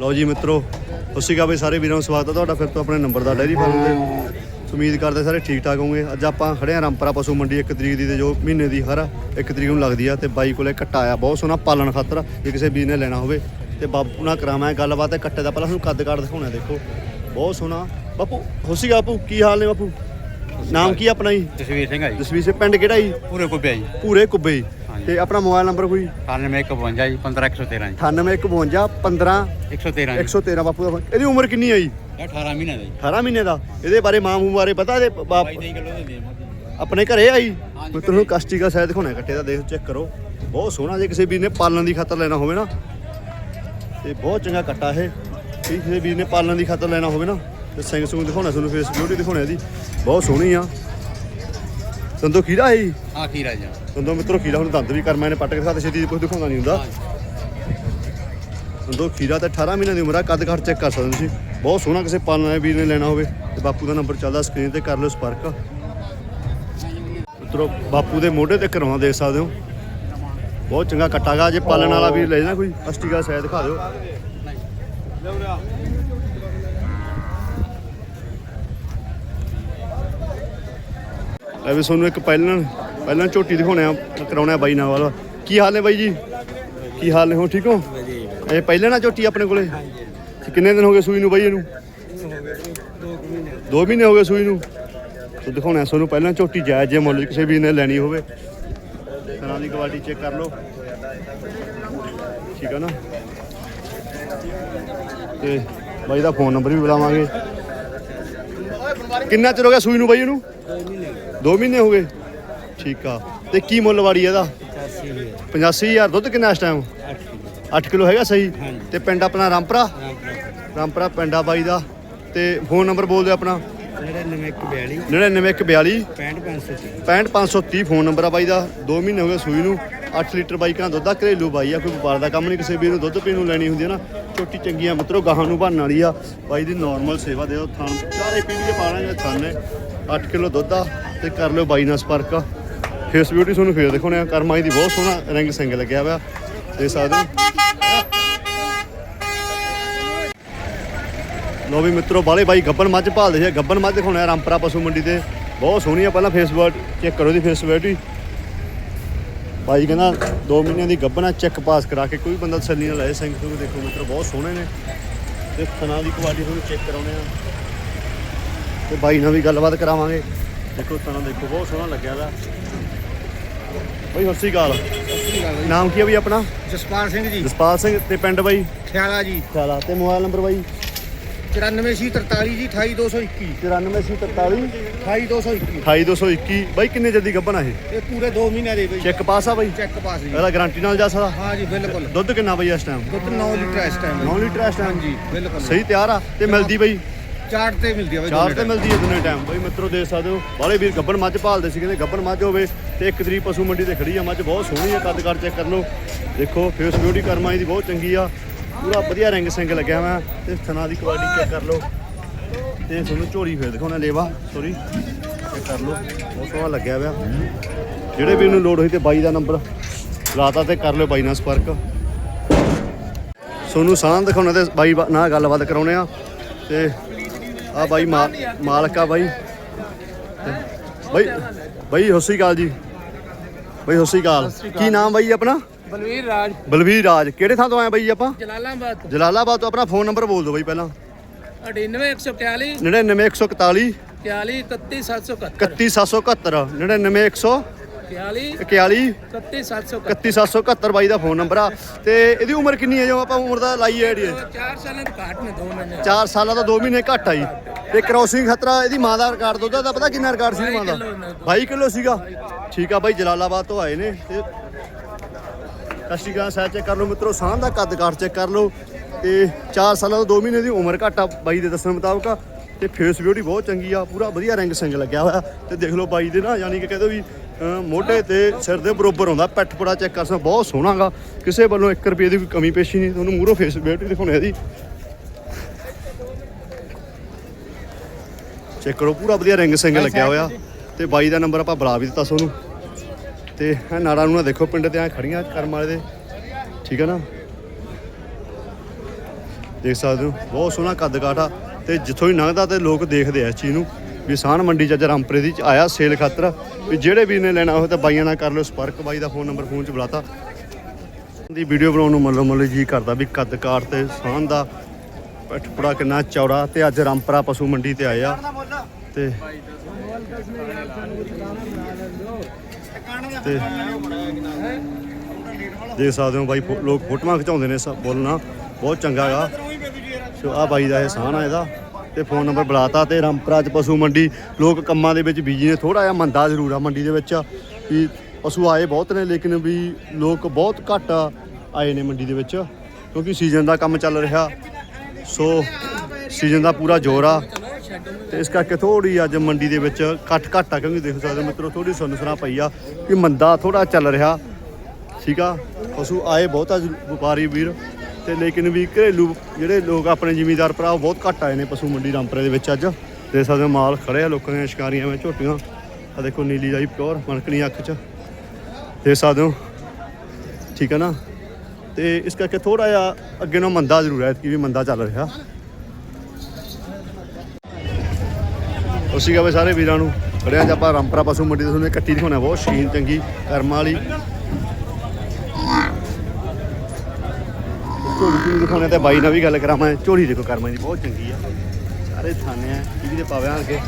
ਲਓ ਜੀ ਮਿੱਤਰੋ ਸਤਿ ਸ਼੍ਰੀ ਅਕਾਲ ਬਈ ਸਾਰੇ ਵੀਰਾਂ ਨੂੰ ਸਵਾਗਤ ਹੈ ਤੁਹਾਡਾ ਫਿਰ ਤੋਂ ਆਪਣੇ ਨੰਬਰ ਦਾ ਡੈਰੀ ਫਾਰਮ ਤੇ। ਉਮੀਦ ਕਰਦੇ ਸਾਰੇ ਠੀਕ ਠਾਕ ਹੋਵੋਗੇ। ਅੱਜ ਆਪਾਂ ਖੜੇ ਹਾਂ ਰਾਮਪਰਾ ਪਸ਼ੂ ਮੰਡੀ 1 ਤਰੀਕ ਦੀ ਤੇ ਜੋ ਮਹੀਨੇ ਦੀ ਹਰ 1 ਤਰੀਕ ਨੂੰ ਲੱਗਦੀ ਆ ਤੇ ਬਾਈ ਕੋਲੇ ਕੱਟਾ ਆਇਆ ਬਹੁਤ ਸੋਹਣਾ ਪਾਲਣ ਖਾਤਰ ਜੇ ਕਿਸੇ ਵੀਰ ਨੇ ਲੈਣਾ ਹੋਵੇ। ਤੇ ਬਾਪੂ ਨਾਲ ਕਰਾਵਾਂ ਗੱਲਬਾਤ ਹੈ ਕੱਟੇ ਦਾ ਪਹਿਲਾਂ ਤੁਹਾਨੂੰ ਕੱਦ ਕਾਰਡ ਦਿਖਾਉਣਾ ਦੇਖੋ। ਬਹੁਤ ਸੋਹਣਾ। ਬਾਪੂ ਹੋਸੀ ਬਾਪੂ ਕੀ ਹਾਲ ਨੇ ਬਾਪੂ? ਨਾਮ ਕੀ ਆ ਆਪਣਾ ਜੀ? ਜਸਵੀਰ ਸਿੰਘ ਆ ਜੀ। ਜਸਵੀਰ ਸੇ ਪਿੰਡ ਕਿਹੜਾ ਜੀ? ਪੂਰੇ ਕੋ ਪਿਆ ਜੀ। ਪੂਰੇ ਕੁੱਬੇ ਜੀ। ਤੇ ਆਪਣਾ ਮੋਬਾਈਲ ਨੰਬਰ ਕੋਈ? 9152 ਜੀ 15113 ਜੀ। 9852 15 113 ਜੀ। 113 ਬਾਪੂ ਦਾ ਇਹਦੀ ਉਮਰ ਕਿੰਨੀ ਆ ਜੀ? ਇਹ 18 ਮਹੀਨੇ ਦਾ ਜੀ। 18 ਮਹੀਨੇ ਦਾ। ਇਹਦੇ ਬਾਰੇ ਮਾਂ ਮੂੰਹ ਬਾਰੇ ਪਤਾ ਇਹਦੇ ਬਾਪ 22 ਕਿਲੋ ਦੇ ਦੇ ਆਪਣੇ ਘਰੇ ਆਈ? ਮੈਂ ਤੁਹਾਨੂੰ ਕਸ਼ਟੀ ਦਾ ਸਾਇਦ ਦਿਖਾਉਣਾ ਕੱਟੇ ਦਾ ਦੇਖ ਚੈੱਕ ਕਰੋ। ਬਹੁਤ ਸੋਹਣਾ ਜੇ ਕਿਸੇ ਵੀਰ ਨੇ ਪਾਲਣ ਦੀ ਖਾਤਰ ਲੈਣਾ ਹੋਵੇ ਨਾ। ਤੇ ਬਹੁਤ ਚੰਗਾ ਕੱਟਾ ਇਹ। ਕਿਸੇ ਵੀਰ ਨੇ ਪਾਲਣ ਦੀ ਖਾਤਰ ਲੈਣਾ ਹੋਵੇ ਨਾ ਤੇ ਸਿੰਘ ਸੁੰਗ ਦਿਖਾਉਣਾ ਤੁਹਾਨੂੰ ਫੇਸ ਬਿਊਟੀ ਦਿਖਾਉਣਾ ਇਹਦੀ। ਬਹੁਤ ਸੋਹਣੀ ਆ। ਸੰਦੋ ਖੀਰਾ ਹੈ ਹਾਂ ਖੀਰਾ ਜੀ ਸੰਦੋ ਮਿੱਤਰੋ ਖੀਰਾ ਹੁਣ ਦੰਦ ਵੀ ਕਰਮਾ ਨੇ ਪੱਟ ਕੇ ਦਿਖਾਤੇ ਛੇਤੀ ਕੁਝ ਦਿਖਾਉਂਦਾ ਨਹੀਂ ਹੁੰਦਾ। ਸੰਦੋ ਖੀਰਾ ਤੇ 18 ਮਹੀਨਿਆਂ ਦੀ ਉਮਰ ਆ ਕੱਦ ਘੱਟ ਚੈੱਕ ਕਰ ਸਕਦੇ ਤੁਸੀਂ। ਬਹੁਤ ਸੋਹਣਾ ਕਿਸੇ ਪਾਲਣ ਵਾਲੇ ਵੀਰ ਨੇ ਲੈਣਾ ਹੋਵੇ। ਤੇ ਬਾਪੂ ਦਾ ਨੰਬਰ ਚੱਲਦਾ ਸਕਰੀਨ ਤੇ ਕਰ ਲਿਓ ਸੰਪਰਕ ਮਿੱਤਰੋ ਬਾਪੂ ਦੇ ਮੋਢੇ ਤੇ ਕਰਵਾ ਦੇਖ ਸਕਦੇ ਹੋ। ਬਹੁਤ ਚੰਗਾ ਕੱਟਾਗਾ ਜੇ ਪਾਲਣ ਵਾਲਾ ਵੀਰ ਲੈ ਜਾਣਾ ਕੋਈ ਅਸਟੀਗਾ ਸਾਇਦ ਦਿਖਾ ਦਿਓ। ਲੈ ਵੀ ਤੁਹਾਨੂੰ ਇੱਕ ਪਹਿਲਾਂ ਪਹਿਲਾਂ ਝੋਟੀ ਦਿਖਾਉਣੇ ਆ ਕਰਾਉਣਾ ਬਾਈ ਨਾਲ ਵਾਲਾ। ਕੀ ਹਾਲ ਨੇ ਬਾਈ ਜੀ? ਕੀ ਹਾਲ ਨੇ ਹੋ ਠੀਕ ਹੋ? ਇਹ ਪਹਿਲਾਂ ਨਾ ਝੋਟੀ ਆਪਣੇ ਕੋਲੇ? ਕਿੰਨੇ ਦਿਨ ਹੋ ਗਏ ਸੂਈ ਨੂੰ ਬਾਈ ਇਹਨੂੰ? 2 ਮਹੀਨੇ। ਹੋ ਗਏ ਸੂਈ ਨੂੰ? ਤੇ ਦਿਖਾਉਣੇ ਤੁਹਾਨੂੰ ਪਹਿਲਾਂ ਝੋਟੀ ਜਾਇਜ਼ ਜੇ ਮੁੱਲ ਕਿਸੇ ਵੀ ਨੇ ਲੈਣੀ ਹੋਵੇ। ਤਰ੍ਹਾਂ ਦੀ ਕੁਆਲਿਟੀ ਚੈੱਕ ਕਰ ਲਓ। ਠੀਕ ਆ ਨਾ? ਤੇ ਬਾਈ ਦਾ ਫੋਨ ਨੰਬਰ ਵੀ ਬੁਲਾਵਾਂਗੇ। ਕਿੰਨਾ ਚਿਰ ਹੋ ਗਿਆ ਸੂਈ ਨੂੰ ਬਾਈ ਇਹਨੂੰ? 2 ਮਹੀਨੇ ਹੋ ਗਏ? ਠੀਕ ਆ। ਤੇ ਕੀ ਮੁੱਲ ਵਾੜੀ ਇਹਦਾ? 85000 ਦੁੱਧ ਕਿੰਨਾ ਇਸ ਟਾਈਮ 8 ਕਿਲੋ। ਹੈਗਾ ਸਹੀ? ਤੇ ਪਿੰਡ ਆਪਣਾ ਰਾਮਪਰਾ? ਰਾਮਪਰਾ। ਪਿੰਡਾ ਬਾਈ ਦਾ। ਤੇ ਫੋਨ ਨੰਬਰ ਬੋਲ ਦਿਓ ਆਪਣਾ। 9942 9942 65530 65530 ਫੋਨ ਨੰਬਰ ਆ ਬਾਈ ਦਾ। 2 ਮਹੀਨੇ ਹੋ ਗਏ ਸੂਈ ਨੂੰ। 8 ਲੀਟਰ ਬਾਈ ਘਾਂ ਦੁੱਧ ਆ ਘਰੇਲੂ ਬਾਈ ਆ। ਕੋਈ ਵਪਾਰ ਦਾ ਕੰਮ ਨਹੀਂ ਕਿਸੇ ਵੀਰ ਨੂੰ ਦੁੱਧ ਪੀਣ ਨੂੰ ਲੈਣੀ ਹੁੰਦੀ ਹੈ ਨਾ। ਛੋਟੀ ਚੰਗੀਆਂ ਮਿੱਤਰੋ ਗਾਹਾਂ ਨੂੰ ਬਣਨ ਵਾਲੀ ਆ। ਬਾਈ ਦੀ ਨਾਰਮਲ ਸੇਵਾ ਦਿਓ ਥਾਂ। ਚਾਰੇ ਪੀੜੀ ਦੇ ਪਾਣਾਂਗੇ ਥਾਂ ਨੇ। 8 ਕਿਲੋ ਦੁੱਧ ਆ। ਤੇ ਕਰ ਲਿਓ ਬਾਈ ਨਾਲ ਸੰਪਰਕ। ਫੇਸ ਬਿਊਟੀ ਤੁਹਾਨੂੰ ਫੇਰ ਦਿਖਾਉਣੇ ਆ। ਕਰਮਾਈ ਦੀ ਬਹੁਤ ਸੋਹਣਾ ਰੰਗ ਸਿੰਗ ਲੱਗਿਆ ਹੋਇਆ। ਦੇ ਸਕਦੇ ਲੋ ਵੀ ਮਿੱਤਰੋ, ਬਾਲੇ ਬਾਈ ਗੱਬਨ ਮੱਝ ਭਾਲਦੇ ਸੀ। ਗੱਬਨ ਮੱਝ ਦਿਖਾਉਣੇ ਆ ਰਾਮਪਰਾ ਪਸ਼ੂ ਮੰਡੀ ਤੇ। ਬਹੁਤ ਸੋਹਣੀ ਆ, ਪਹਿਲਾਂ ਫੇਸਬੁੱਕ ਚੈੱਕ ਕਰੋ ਦੀ ਫੇਸਬੁੱਕ ਬਾਈ ਕਹਿੰਦਾ 2 ਮਹੀਨਿਆਂ ਦੀ ਗੱਬਨ ਆ ਚੈੱਕ ਪਾਸ ਕਰਾ ਕੇ ਕੋਈ ਬੰਦਾ ਤਸੱਲੀ ਨਾਲ ਲੈ ਸਿੰਘ ਤੋਂ। ਦੇਖੋ ਮਿੱਤਰ, ਬਹੁਤ ਸੋਹਣੇ ਨੇ। ਤੇ ਥਣਾ ਦੀ ਕੁਆਲਿਟੀ ਤੁਹਾਨੂੰ ਚੈੱਕ ਕਰਾਉਣੇ ਆ। ਤੇ ਬਾਈ ਨਾਲ ਵੀ ਗੱਲਬਾਤ ਕਰਾਵਾਂਗੇ। ਦੇਖੋ ਥਣਾ ਦੇਖੋ ਬਹੁਤ ਸੋਹਣਾ ਲੱਗਿਆ ਦਾ ਬਾਈ ਸਤਿ ਸ਼੍ਰੀ ਅਕਾਲ। ਨਾਮ ਕੀ ਆ ਬਈ ਆਪਣਾ? ਜਸਪਾਲ ਸਿੰਘ ਜੀ। ਜਸਪਾਲ ਸਿੰਘ ਤੇ ਪਿੰਡ ਬਾਈ? ਖਿਆਲਾ ਜੀ। ਖਿਆਲਾ। ਤੇ ਮੋਬਾਈਲ ਨੰਬਰ ਬਾਈ? 9443 ਜੀ 28221 9443 28221 28221 ਬਾਈ ਕਿੰਨੇ ਜਲਦੀ ਗੱਬਨ ਆ ਇਹ? ਇਹ ਪੂਰੇ 2 ਮਹੀਨੇ ਦੇ ਬਈ। ਚੈੱਕ ਪਾਸ ਆ ਬਾਈ? ਚੈੱਕ ਪਾਸ ਜੀ। ਇਹਦਾ ਗਾਰੰਟੀ ਨਾਲ ਜਾ ਸਕਦਾ? ਹਾਂ ਜੀ ਬਿਲਕੁਲ। ਦੁੱਧ ਕਿੰਨਾ ਬਾਈ ਇਸ ਟਾਈਮ ਦੁੱਧ 9 ਲੀਟਰ ਇਸ ਟਾਈਮ 9 ਲੀਟਰ ਇਸ ਟਾਈਮ ਜੀ ਬਿਲਕੁਲ। ਸਹੀ ਤਿਆਰ ਆ? ਤੇ ਮਿਲਦੀ ਬਾਈ? ਚਾਰਟ ਤੇ ਮਿਲਦੀ ਆ ਬਈ ਚਾਰ ਤੇ ਮਿਲਦੀ ਹੈ ਦੋਨੇ ਟਾਈਮ ਬਾਈ ਮਿੱਤਰੋ ਦੇਖ ਸਕਦੇ ਹੋ ਬਾਲੇ ਵੀਰ ਗੱਬਨ ਮੱਝ ਭਾਲਦੇ ਸੀ ਕਹਿੰਦੇ ਗੱਬਨ ਮੱਝ ਹੋਵੇ ਤੇ ਇੱਕ ਤਰੀ ਪਸ਼ੂ ਮੰਡੀ ਤੇ ਖੜੀ ਆ ਮੱਝ ਬਹੁਤ ਸੋਹਣੀ ਆ ਕੱਦ ਕਰ ਚੈੱਕ ਕਰ ਲਓ ਦੇਖੋ ਫੇਸ ਬਿਊਟੀ ਕਰਮਾਈ ਦੀ ਬਹੁਤ ਚੰਗੀ ਆ। ਪੂਰਾ ਵਧੀਆ ਰੰਗ ਸਿੰਗ ਲੱਗਿਆ ਹੋਇਆ ਤੇ ਥਣਾ ਦੀ ਕੁਆਲਿਟੀ ਚੈੱਕ ਕਰ ਲਓ। ਤੇ ਤੁਹਾਨੂੰ ਝੋਲੀ ਫੇਰ ਦਿਖਾਉਣਾ ਲੇਵਾ ਸੋਰੀ ਚੈੱਕ ਕਰ ਲਓ ਬਹੁਤ ਸੋਹਣਾ ਲੱਗਿਆ ਹੋਇਆ। ਜਿਹੜੇ ਵੀ ਨੂੰ ਲੋਡ ਹੋਈ ਤੇ ਬਾਈ ਦਾ ਨੰਬਰ ਲਾਤਾ ਤੇ ਕਰ ਲਿਓ ਬਾਈ ਨਾਲ ਸੰਪਰਕ। ਸੋਨੂੰ ਸਾਹ ਦਿਖਾਉਣਾ ਤੇ ਬਾਈ ਨਾਲ ਗੱਲਬਾਤ ਕਰਾਉਣੇ ਆ। ਤੇ ਆ ਬਾਈ ਮਾਲਕ ਆ ਬਾਈ। ਬਾਈ ਬਾਈ ਸ਼੍ਰੀ ਅਕਾਲ ਜੀ। ਬਾਈ ਸ਼੍ਰੀ ਅਕਾਲ। ਕੀ ਨਾਮ ਬਾਈ ਆਪਣਾ? ਬਲਵੀਰ ਰਾਜ। ਬਲਵੀਰ ਰਾਜ। ਕਿਹੜੇ ਥਾਂ ਤੋਂ ਆਏ ਬਾਈ ਆਪਾਂ? ਜਲਾਲਾਬਾਦ ਤੋਂ। ਜਲਾਲਾਬਾਦ ਤੋਂ। ਆਪਣਾ ਫੋਨ ਨੰਬਰ ਬੋਲ ਦਿਓ ਬਾਈ ਪਹਿਲਾਂ। 98141 99141 41 31771 31771 99100 41 41 31771 31771 ਬਾਈ ਦਾ ਫੋਨ ਨੰਬਰ ਆ। ਤੇ ਇਹਦੀ ਉਮਰ ਕਿੰਨੀ ਹੈ ਜੋ ਆਪਾਂ ਉਮਰ ਦਾ ਲਾਈ ਆਈਡੀ 4 ਸਾਲਾਂ ਤੋਂ ਘੱਟ ਨੇ 2 ਮਹੀਨੇ। 4 ਸਾਲਾਂ ਦਾ 2 ਮਹੀਨੇ ਘੱਟ ਆ ਜੀ। ਤੇ ਕ੍ਰੋਸਿੰਗ ਖਤਰਾ ਇਹਦੀ ਮਾਂ ਦਾ ਰਿਕਾਰਡ ਦੁੱਧ ਦਾ ਪਤਾ ਕਿੰਨਾ ਰਿਕਾਰਡ ਸੀ ਮਾਂ ਦਾ? 22 ਕਿਲੋ ਸੀਗਾ। ਠੀਕ ਆ ਬਾਈ ਜਲਾਲਾਬਾਦ ਤੋਂ ਆਏ ਨੇ। ਤੇ ਕਸ਼ਟੀਗਾਂ ਸਾਹ ਚੈੱਕ ਕਰ ਲਓ ਮਿੱਤਰੋ ਸਾਹ ਦਾ ਕੱਦ ਕਾਠ ਚੈੱਕ ਕਰ ਲਓ। ਤੇ 4 ਸਾਲਾਂ ਤੋਂ 2 ਮਹੀਨੇ ਦੀ ਉਮਰ ਘੱਟ ਆ ਬਾਈ ਦੇ ਦੱਸਣ ਮੁਤਾਬਕ। ਤੇ ਫੇਸ ਬਿਊਟੀ ਬਹੁਤ ਚੰਗੀ ਆ ਪੂਰਾ ਵਧੀਆ ਰੰਗ ਸਿੰਗ ਲੱਗਿਆ ਹੋਇਆ। ਤੇ ਦੇਖ ਲਓ ਬਾਈ ਦੇ ਨਾ ਯਾਨੀ ਕਿ ਕਹਿੰਦੇ ਵੀ ਮੋਢੇ ਤੇ ਸਿਰ ਦੇ ਬਰੋਬਰ ਆਉਂਦਾ ਪੈਟ ਪੜਾ ਚੈੱਕ ਕਰ ਸਕਦੇ ਬਹੁਤ ਸੋਹਣਾਗਾ ਕਿਸੇ ਵੱਲੋਂ 1 ਰੁਪਏ ਦੀ ਕੋਈ ਕਮੀ ਪੇਸ਼ੀ ਨਹੀਂ ਤੁਹਾਨੂੰ ਮੂਹਰੋਂ ਫੇਸ ਬਿਊਟੀ ਦਿਖਾਉਣੀ ਇਹਦੀ ਚੈੱਕ ਕਰੋ ਪੂਰਾ ਵਧੀਆ ਰਿੰਗ ਸਿੰਗ ਲੱਗਿਆ ਹੋਇਆ। ਤੇ ਬਾਈ ਦਾ ਨੰਬਰ ਆਪਾਂ ਬੁਲਾ ਵੀ ਦਿੱਤਾ ਸੋਨੂੰ। ਤੇ ਇਹ ਨਾੜਾ ਨੂੰ ਨਾ ਦੇਖੋ ਪਿੰਡ ਤੇ ਆ ਖੜੀਆਂ ਕਰਮ ਵਾਲੇ ਦੇ। ਠੀਕ ਹੈ ਨਾ? ਦੇਖ ਸਕਦੇ ਹੋ ਬਹੁਤ ਸੋਹਣਾ ਕੱਦ ਕਾਠ ਤੇ ਜਿੱਥੋਂ ਹੀ ਲੰਘਦਾ ਤੇ ਲੋਕ ਦੇਖਦੇ ਆ ਇਸ ਚੀਜ਼ ਨੂੰ ਵੀ ਸਾਨ ਮੰਡੀ ਚ ਅੱਜ ਰਾਮਪੁਰੇ ਦੀ ਚ ਆਇਆ ਸੇਲ ਖਾਤਰ, ਵੀ ਜਿਹੜੇ ਵੀ ਨੇ ਲੈਣਾ ਹੋਵੇ ਤਾਂ ਬਾਈਆਂ ਨਾਲ ਕਰ ਲਿਓ ਸੰਪਰਕ, ਬਾਈ ਦਾ ਫੋਨ ਨੰਬਰ ਫੋਨ ਚ ਬੁਲਾਤਾ। ਦੀ ਵੀਡੀਓ ਬਣਾਉਣ ਨੂੰ ਮੱਲੋ ਮੱਲੋ ਜੀ ਕਰਦਾ ਵੀ ਕੱਦ ਕਾਠ ਤੇ ਸਾਨ ਦਾ ਪਠਪੜਾ ਕਿੰਨਾ ਚੌੜਾ ਤੇ ਅੱਜ ਰਾਮਪੁਰਾ ਪਸ਼ੂ ਮੰਡੀ ਤੇ ਆਏ ਆ। ਤੇ ਤੇ ਦੇਖ ਸਕਦੇ ਹੋ ਬਾਈ ਫੋ- ਲੋਕ ਫੋਟੋਆਂ ਖਿਚਾਉਂਦੇ ਨੇ ਸਭ, ਬੋਲਣਾ ਬਹੁਤ ਚੰਗਾ ਗਾ। ਸੋ ਆ ਬਾਈ ਦਾ ਇਹ ਸਾਨ ਆ ਇਹਦਾ ਤੇ ਫੋਨ ਨੰਬਰ ਬੁਲਾਤਾ ਤੇ ਰਾਮਪੁਰਾ ਚ ਪਸ਼ੂ ਮੰਡੀ, ਲੋਕ ਕੰਮਾਂ ਦੇ ਵਿੱਚ ਬੀਜੀ ਨੇ ਥੋੜਾ ਜਿਹਾ ਮੰਦਾ ਜ਼ਰੂਰ ਆ ਮੰਡੀ ਦੇ ਵਿੱਚ ਵੀ ਪਸ਼ੂ ਆਏ ਬਹੁਤ ਨੇ, ਲੇਕਿਨ ਵੀ ਲੋਕ ਬਹੁਤ ਘੱਟ ਆਏ ਨੇ ਮੰਡੀ ਦੇ ਵਿੱਚ, ਕਿਉਂਕਿ ਸੀਜ਼ਨ ਦਾ ਕੰਮ ਚੱਲ ਰਿਹਾ। ਸੋ ਸੀਜ਼ਨ ਦਾ ਪੂਰਾ ਜ਼ੋਰ ਆ ਤੇ ਇਸ ਕਰਕੇ ਥੋੜੀ ਅੱਜ ਮੰਡੀ ਦੇ ਵਿੱਚ ਘੱਟ ਘੱਟ ਆ, ਕਿਉਂਕਿ ਦੇਖ ਸਕਦੇ ਹੋ ਮਿੱਤਰੋ ਥੋੜੀ ਸੁੰਨਸਰਾ ਪਈ ਆ ਕਿ ਮੰਦਾ ਥੋੜਾ ਚੱਲ ਰਿਹਾ। ਠੀਕ ਆ, ਪਸ਼ੂ ਆਏ ਬਹੁਤ ਆ ਵਪਾਰੀ ਵੀਰ। ਤੇ ਲੇਕਿਨ ਵੀ ਘਰੇਲੂ ਜਿਹੜੇ ਲੋਕ ਆਪਣੇ ਜ਼ਿਮੀਦਾਰ ਭਰਾ ਉਹ ਬਹੁਤ ਘੱਟ ਆਏ ਨੇ ਪਸ਼ੂ ਮੰਡੀ ਰਾਮਪੁਰੇ ਦੇ ਵਿੱਚ ਅੱਜ। ਦੇ ਸਕਦੇ ਹੋ ਮਾਲ ਖੜੇ ਆ, ਲੋਕਾਂ ਦੀਆਂ ਸ਼ਿਕਾਰੀਆਂ ਵਿੱਚ ਝੋਟੀਆਂ। ਆ ਦੇਖੋ ਨੀਲੀ ਜਾਈ ਪਿਓਰ, ਮਣਕਣੀ ਅੱਖ ਚ। ਦੇਖ ਸਕਦੇ ਹੋ। ਠੀਕ ਹੈ ਨਾ? ਤੇ ਇਸ ਕਰਕੇ ਥੋੜਾ ਜਿਹਾ ਅੱਗੇ ਨੂੰ ਮੰਦਾ ਜ਼ਰੂਰ ਹੈ ਕਿ ਵੀ ਮੰਦਾ ਚੱਲ ਰਿਹਾ। ਉਸੀ ਗਾ ਸਾਰੇ ਵੀਰਾਂ ਨੂੰ ਖੜਿਆ ਚ ਆਪਾਂ ਰਾਮਪਰਾ ਪਸ਼ੂ ਮੰਡੀ ਤੋਂ ਤੁਹਾਨੂੰ ਇਹ ਕੱਟੀ ਦਿਖਾਉਣਾ, ਬਹੁਤ ਸ਼ੀਨ ਚੰਗੀ, ਕਰਮਾਂ ਵਾਲੀ। ਝੋਲੀ ਝੂਲੀ ਦਿਖਾਉਣੇ ਤੇ ਬਾਈ ਨਾਲ ਵੀ ਗੱਲ ਕਰਾਵਾਂ। ਝੋਲੀ ਦੇਖੋ ਕਰਮਾਂ ਦੀ, ਬਹੁਤ ਚੰਗੀ ਆ। ਸਾਰੇ ਥਾਨੇ ਆ ਟੀਵੀ ਦੇ ਪਾਵਿਆਂ ਅੱਗੇ।